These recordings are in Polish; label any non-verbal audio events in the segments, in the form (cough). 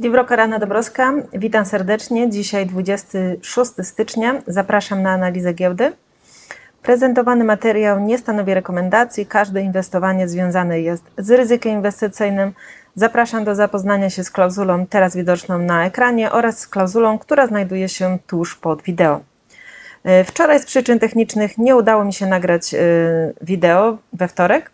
Dziwroka Rana Dobrowska, witam serdecznie. Dzisiaj 26 stycznia. Zapraszam na analizę giełdy. Prezentowany materiał nie stanowi rekomendacji. Każde inwestowanie związane jest z ryzykiem inwestycyjnym. Zapraszam do zapoznania się z klauzulą teraz widoczną na ekranie oraz z klauzulą, która znajduje się tuż pod wideo. E, Wczoraj z przyczyn technicznych nie udało mi się nagrać e, wideo we wtorek.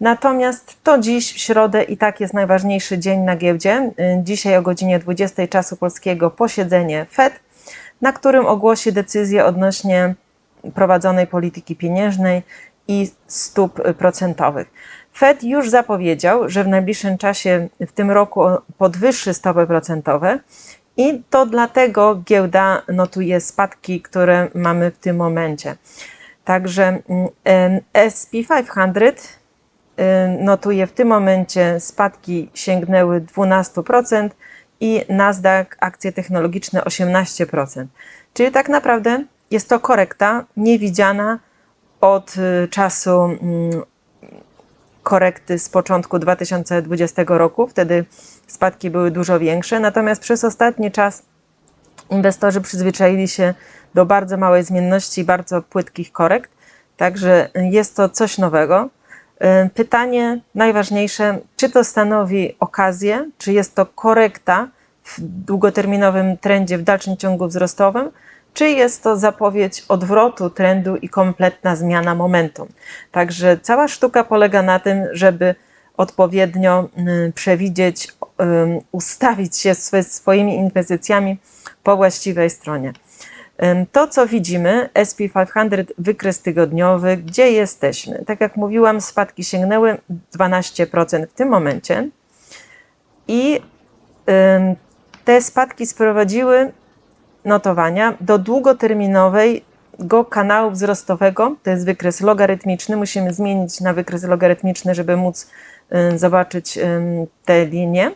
Natomiast to dziś, w środę, i tak jest najważniejszy dzień na giełdzie. Y, Dzisiaj o godzinie 20 czasu polskiego posiedzenie Fed, na którym ogłosi decyzję odnośnie prowadzonej polityki pieniężnej i stóp procentowych. Fed już zapowiedział, że w najbliższym czasie w tym roku podwyższy stopy procentowe i to dlatego giełda notuje spadki, które mamy w tym momencie. Także mm, SP 500 y, notuje w tym momencie spadki sięgnęły 12% i Nasdaq akcje technologiczne 18%. Czyli tak naprawdę jest to korekta niewidziana od y, czasu mm, korekty z początku 2020 roku. Wtedy spadki były dużo większe, natomiast przez ostatni czas inwestorzy przyzwyczaili się do bardzo małej zmienności i bardzo płytkich korekt, także jest to coś nowego. Y, Pytanie najważniejsze, czy to stanowi okazję, czy jest to korekta w długoterminowym trendzie, w dalszym ciągu wzrostowym, czy jest to zapowiedź odwrotu trendu i kompletna zmiana momentum. Także cała sztuka polega na tym, żeby odpowiednio y, przewidzieć, y, ustawić się swoimi inwestycjami po właściwej stronie. To, co widzimy, SP500, wykres tygodniowy, gdzie jesteśmy? Tak jak mówiłam, spadki sięgnęły 12% w tym momencie i te spadki sprowadziły notowania do długoterminowego kanału wzrostowego, to jest wykres logarytmiczny, musimy zmienić na wykres logarytmiczny, żeby móc zobaczyć te linie.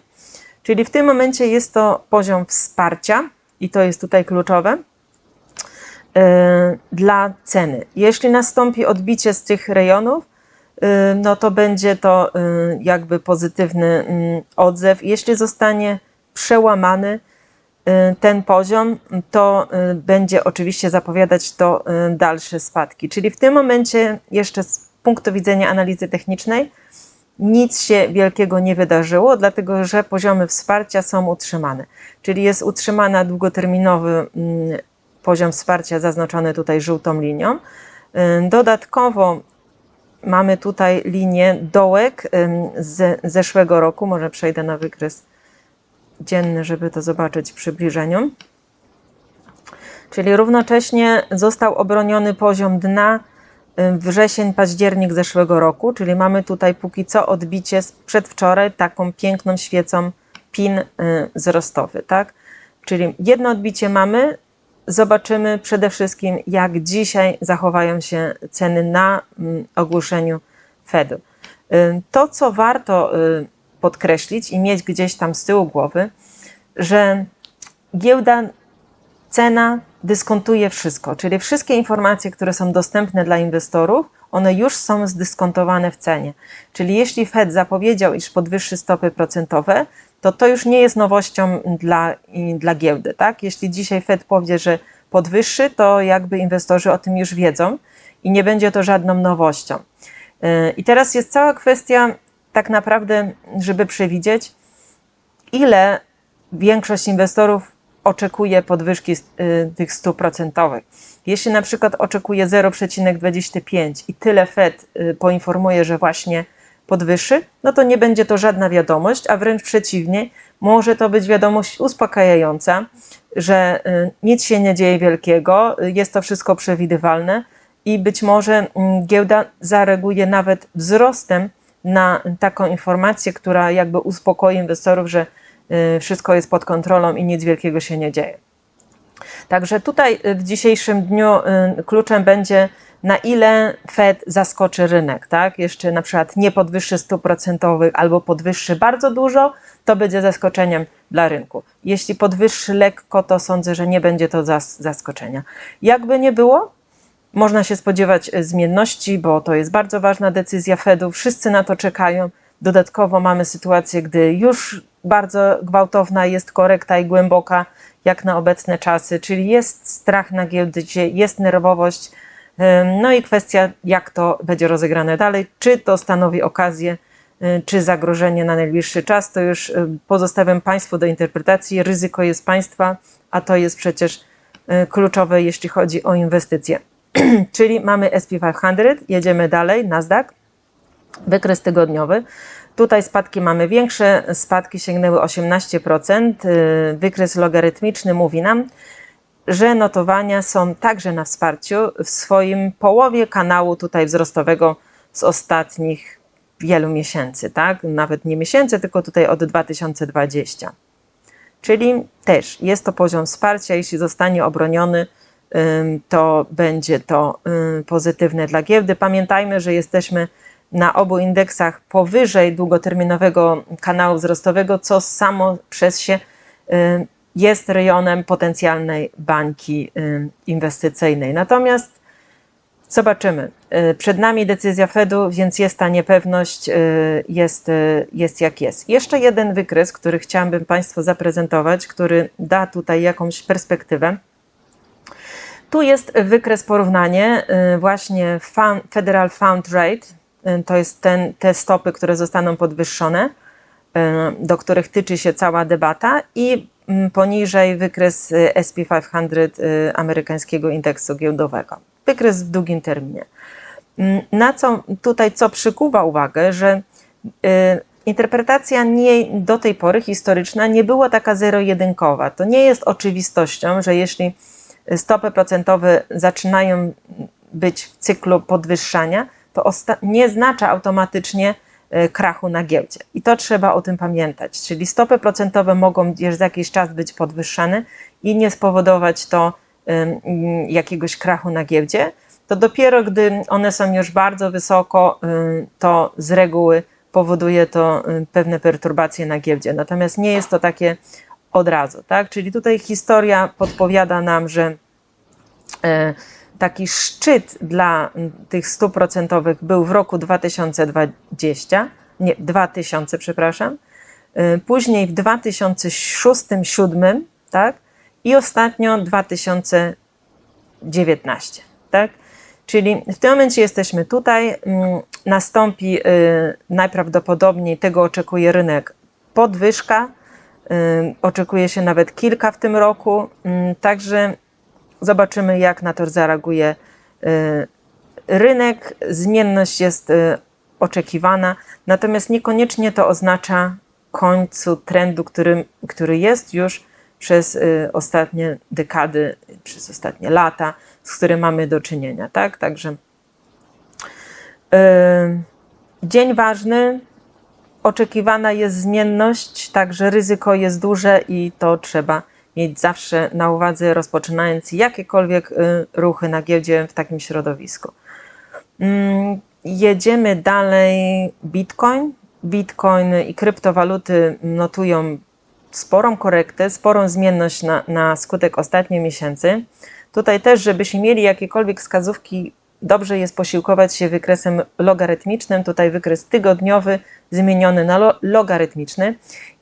Czyli w tym momencie jest to poziom wsparcia i to jest tutaj kluczowe dla ceny. Jeśli nastąpi odbicie z tych rejonów, y, no to będzie to y, jakby pozytywny y, odzew. Jeśli zostanie przełamany y, ten poziom, to y, będzie oczywiście zapowiadać to y, dalsze spadki. Czyli w tym momencie, jeszcze z punktu widzenia analizy technicznej, nic się wielkiego nie wydarzyło, dlatego że poziomy wsparcia są utrzymane. Czyli jest utrzymana długoterminowy mm, poziom wsparcia zaznaczony tutaj żółtą linią. Dodatkowo mamy tutaj linię dołek z zeszłego roku. Może przejdę na wykres dzienny, żeby to zobaczyć w przybliżeniu. Czyli równocześnie został obroniony poziom dna wrzesień, październik zeszłego roku, czyli mamy tutaj póki co odbicie z przedwczoraj taką piękną świecą pin y, wzrostowy, tak? Czyli jedno odbicie mamy, zobaczymy przede wszystkim, jak dzisiaj zachowają się ceny na mm, ogłoszeniu Fedu. To, co warto y, podkreślić i mieć gdzieś tam z tyłu głowy, że giełda, cena dyskontuje wszystko, czyli wszystkie informacje, które są dostępne dla inwestorów, one już są zdyskontowane w cenie. Czyli jeśli Fed zapowiedział, iż podwyższy stopy procentowe, to to już nie jest nowością dla, dla giełdy. Tak? Jeśli dzisiaj Fed powie, że podwyższy, to jakby inwestorzy o tym już wiedzą i nie będzie to żadną nowością. Yy, I teraz jest cała kwestia tak naprawdę, żeby przewidzieć, ile większość inwestorów oczekuje podwyżki y, tych stóp procentowych. Jeśli na przykład oczekuje 0,25 i tyle Fed y, poinformuje, że właśnie podwyższy, no to nie będzie to żadna wiadomość, a wręcz przeciwnie, może to być wiadomość uspokajająca, że y, nic się nie dzieje wielkiego, y, jest to wszystko przewidywalne i być może mm, giełda zareaguje nawet wzrostem na taką informację, która jakby uspokoi inwestorów, że y, wszystko jest pod kontrolą i nic wielkiego się nie dzieje. Także tutaj w dzisiejszym dniu kluczem będzie, na ile Fed zaskoczy rynek, tak? Jeszcze na przykład nie podwyższy stóp procentowych albo podwyższy bardzo dużo, to będzie zaskoczeniem dla rynku. Jeśli podwyższy lekko, to sądzę, że nie będzie to zas- zaskoczenia. Jakby nie było, można się spodziewać e, zmienności, bo to jest bardzo ważna decyzja Fedu. Wszyscy na to czekają. Dodatkowo mamy sytuację, gdy już bardzo gwałtowna jest korekta i głęboka, jak na obecne czasy, czyli jest strach na giełdzie, jest nerwowość. No i kwestia, jak to będzie rozegrane dalej, czy to stanowi okazję, y, czy zagrożenie na najbliższy czas, to już y, pozostawiam Państwu do interpretacji. Ryzyko jest Państwa, a to jest przecież y, kluczowe, jeśli chodzi o inwestycje. (clears throat) Czyli mamy SP500, jedziemy dalej, Nasdaq, wykres tygodniowy. Tutaj spadki mamy większe, spadki sięgnęły 18%. y, Wykres logarytmiczny mówi nam, że notowania są także na wsparciu w swoim połowie kanału tutaj wzrostowego z ostatnich wielu miesięcy, tak? Nawet nie miesięcy, tylko tutaj od 2020. Czyli też jest to poziom wsparcia, jeśli zostanie obroniony, to będzie to pozytywne dla giełdy. Pamiętajmy, że jesteśmy na obu indeksach powyżej długoterminowego kanału wzrostowego, co samo przez się jest rejonem potencjalnej bańki ym, inwestycyjnej. Natomiast zobaczymy. Y, Przed nami decyzja Fedu, więc jest ta niepewność, y, jest, y, jest jak jest. Jeszcze jeden wykres, który chciałabym Państwu zaprezentować, który da tutaj jakąś perspektywę. Tu jest wykres porównanie, y, właśnie Federal Fund Rate, y, to jest ten, te stopy, które zostaną podwyższone, y, do których tyczy się cała debata i poniżej wykres y, SP500 y, amerykańskiego indeksu giełdowego. Wykres w długim terminie. Mm, Na co tutaj co przykuwa uwagę, że y, interpretacja nie, do tej pory historyczna nie była taka zero-jedynkowa. To nie jest oczywistością, że jeśli stopy procentowe zaczynają być w cyklu podwyższania, to nie znaczy automatycznie krachu na giełdzie. I to trzeba o tym pamiętać. Czyli stopy procentowe mogą gdzieś za jakiś czas być podwyższane i nie spowodować to jakiegoś krachu na giełdzie. To dopiero gdy one są już bardzo wysoko, to z reguły powoduje to pewne perturbacje na giełdzie. Natomiast nie jest to takie od razu, tak? Czyli tutaj historia podpowiada nam, że e, taki szczyt dla m, tych stóp procentowych był w roku 2020, nie, 2000, przepraszam, e, później w 2006-2007, tak? I ostatnio 2019, tak? Czyli w tym momencie jesteśmy tutaj, mm, nastąpi y, najprawdopodobniej, tego oczekuje rynek, podwyżka, y, oczekuje się nawet kilka w tym roku, mm, także zobaczymy jak na to zareaguje y, rynek. Zmienność jest y, oczekiwana, natomiast niekoniecznie to oznacza końcu trendu, który, który jest już przez y, ostatnie dekady, przez ostatnie lata, z którym mamy do czynienia, tak? Także dzień ważny, oczekiwana jest zmienność, także ryzyko jest duże i to trzeba mieć zawsze na uwadze, rozpoczynając jakiekolwiek y, ruchy na giełdzie w takim środowisku. Mm, Jedziemy dalej. Bitcoin. Bitcoin i kryptowaluty notują sporą korektę, sporą zmienność na, na skutek ostatnich miesięcy. Tutaj też, żebyśmy mieli jakiekolwiek wskazówki, dobrze jest posiłkować się wykresem logarytmicznym. Tutaj wykres tygodniowy zmieniony na lo- logarytmiczny.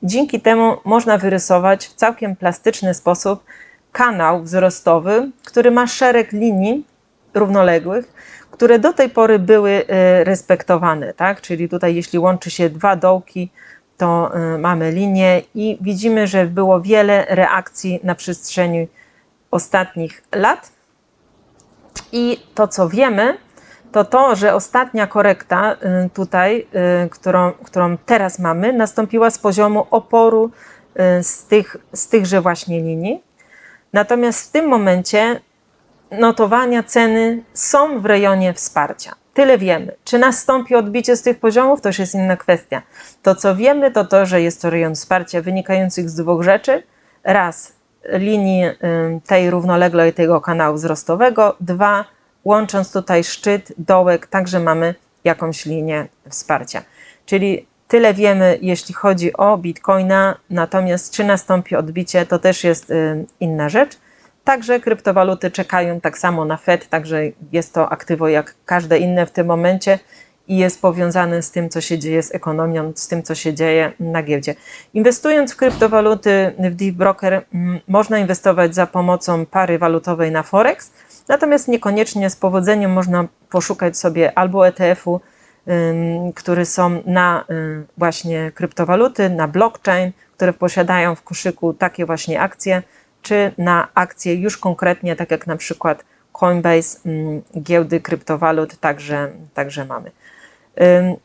Dzięki temu można wyrysować w całkiem plastyczny sposób kanał wzrostowy, który ma szereg linii równoległych, które do tej pory były e, respektowane, tak? Czyli tutaj jeśli łączy się dwa dołki, to e, mamy linię i widzimy, że było wiele reakcji na przestrzeni ostatnich lat. I to, co wiemy, to to, że ostatnia korekta y, tutaj, y, którą, którą teraz mamy, nastąpiła z poziomu oporu y, z, tych, z tychże właśnie linii. Natomiast w tym momencie notowania ceny są w rejonie wsparcia. Tyle wiemy. Czy nastąpi odbicie z tych poziomów, to już jest inna kwestia. To, co wiemy, to to, że jest to rejon wsparcia wynikających z dwóch rzeczy. Raz, linii tej równoległej tego kanału wzrostowego. Dwa, łącząc tutaj szczyt, dołek, także mamy jakąś linię wsparcia. Czyli tyle wiemy, jeśli chodzi o Bitcoina, natomiast czy nastąpi odbicie, to też jest inna rzecz. Także kryptowaluty czekają tak samo na Fed, także jest to aktywo jak każde inne w tym momencie i jest powiązany z tym, co się dzieje z ekonomią, z tym, co się dzieje na giełdzie. Inwestując w kryptowaluty w Deep Broker, mm, można inwestować za pomocą pary walutowej na Forex, natomiast niekoniecznie z powodzeniem można poszukać sobie albo ETF-u, które są na ym, właśnie kryptowaluty, na blockchain, które posiadają w koszyku takie właśnie akcje, czy na akcje już konkretnie, tak jak na przykład Coinbase, giełdy kryptowalut, także, także mamy. Ym,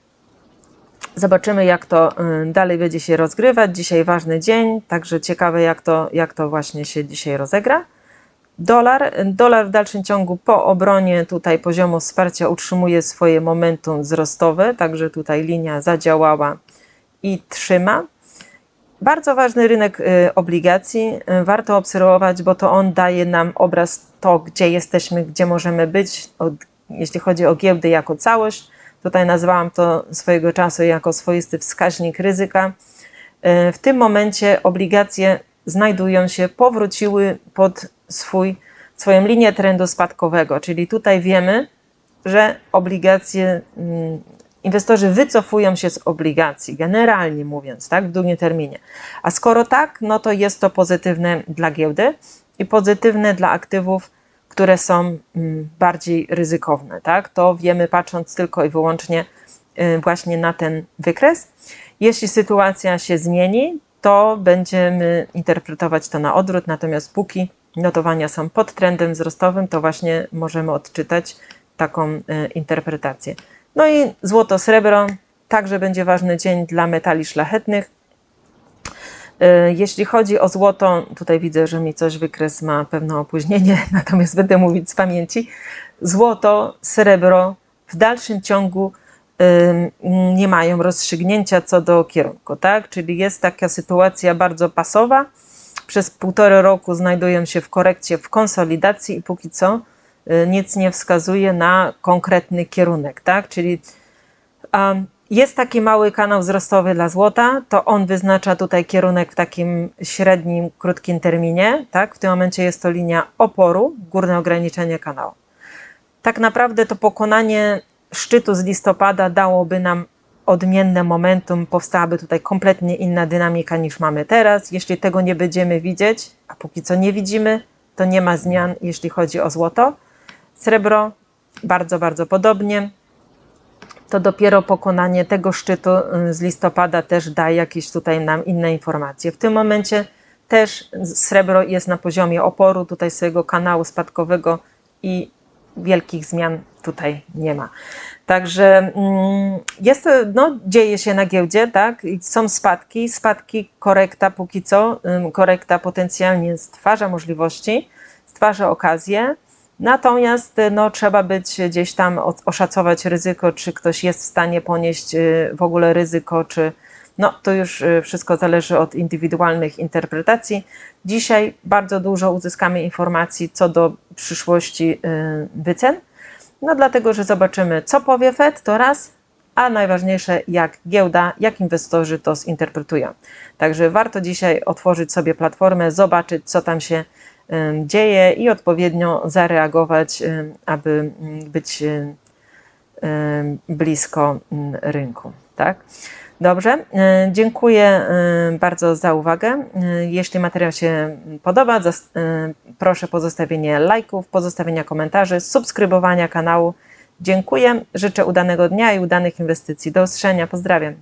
Zobaczymy, jak to dalej będzie się rozgrywać. Dzisiaj ważny dzień, także ciekawe, jak to, jak to właśnie się dzisiaj rozegra. Dolar, dolar w dalszym ciągu po obronie tutaj poziomu wsparcia utrzymuje swoje momentum wzrostowe, także tutaj linia zadziałała i trzyma. Bardzo ważny rynek y, obligacji, y, warto obserwować, bo to on daje nam obraz to, gdzie jesteśmy, gdzie możemy być, jeśli chodzi o giełdy jako całość. Tutaj nazwałam to swojego czasu jako swoisty wskaźnik ryzyka. Y, W tym momencie obligacje znajdują się, powróciły pod swój, swoją linię trendu spadkowego, czyli tutaj wiemy, że obligacje, mm, inwestorzy wycofują się z obligacji, generalnie mówiąc, tak, w długim terminie. A skoro tak, no to jest to pozytywne dla giełdy i pozytywne dla aktywów, które są mm, bardziej ryzykowne, tak? To wiemy patrząc tylko i wyłącznie y, właśnie na ten wykres. Jeśli sytuacja się zmieni, to będziemy interpretować to na odwrót, natomiast póki notowania są pod trendem wzrostowym, to właśnie możemy odczytać taką y, interpretację. No i złoto, srebro, także będzie ważny dzień dla metali szlachetnych. Y, Jeśli chodzi o złoto, tutaj widzę, że mi coś wykres ma pewne opóźnienie, (laughs) natomiast będę mówić z pamięci. Złoto, srebro w dalszym ciągu nie mają rozstrzygnięcia co do kierunku, tak? Czyli jest taka sytuacja bardzo pasowa. Przez półtora roku znajdują się w korekcie, w konsolidacji i póki co y, nic nie wskazuje na konkretny kierunek, tak? Czyli jest taki mały kanał wzrostowy dla złota, to on wyznacza tutaj kierunek w takim średnim, krótkim terminie, tak? W tym momencie jest to linia oporu, górne ograniczenie kanału. Tak naprawdę to pokonanie szczytu z listopada dałoby nam odmienne momentum, powstałaby tutaj kompletnie inna dynamika niż mamy teraz. Jeśli tego nie będziemy widzieć, a póki co nie widzimy, to nie ma zmian, jeśli chodzi o złoto. Srebro bardzo, bardzo podobnie to dopiero pokonanie tego szczytu y, z listopada też daje jakieś tutaj nam inne informacje. W tym momencie też srebro jest na poziomie oporu tutaj swojego kanału spadkowego i wielkich zmian tutaj nie ma. Także mm, jest, no, dzieje się na giełdzie, tak? Są spadki, spadki, korekta póki co, korekta potencjalnie stwarza możliwości, stwarza okazję. Natomiast no, trzeba być gdzieś tam oszacować ryzyko, czy ktoś jest w stanie ponieść y, w ogóle ryzyko, czy no to już y, wszystko zależy od indywidualnych interpretacji. Dzisiaj bardzo dużo uzyskamy informacji co do przyszłości y, wycen. No dlatego, że zobaczymy, co powie Fed, to raz, a najważniejsze, jak giełda, jak inwestorzy to zinterpretują. Także warto dzisiaj otworzyć sobie platformę, zobaczyć, co tam się dzieje i odpowiednio zareagować, aby mm, być blisko mm, rynku. Tak? Dobrze, e, dziękuję bardzo za uwagę. E, Jeśli materiał się podoba, e, proszę pozostawienie lajków, pozostawienia komentarzy, subskrybowania kanału. Dziękuję, życzę udanego dnia i udanych inwestycji. Do usłyszenia, pozdrawiam.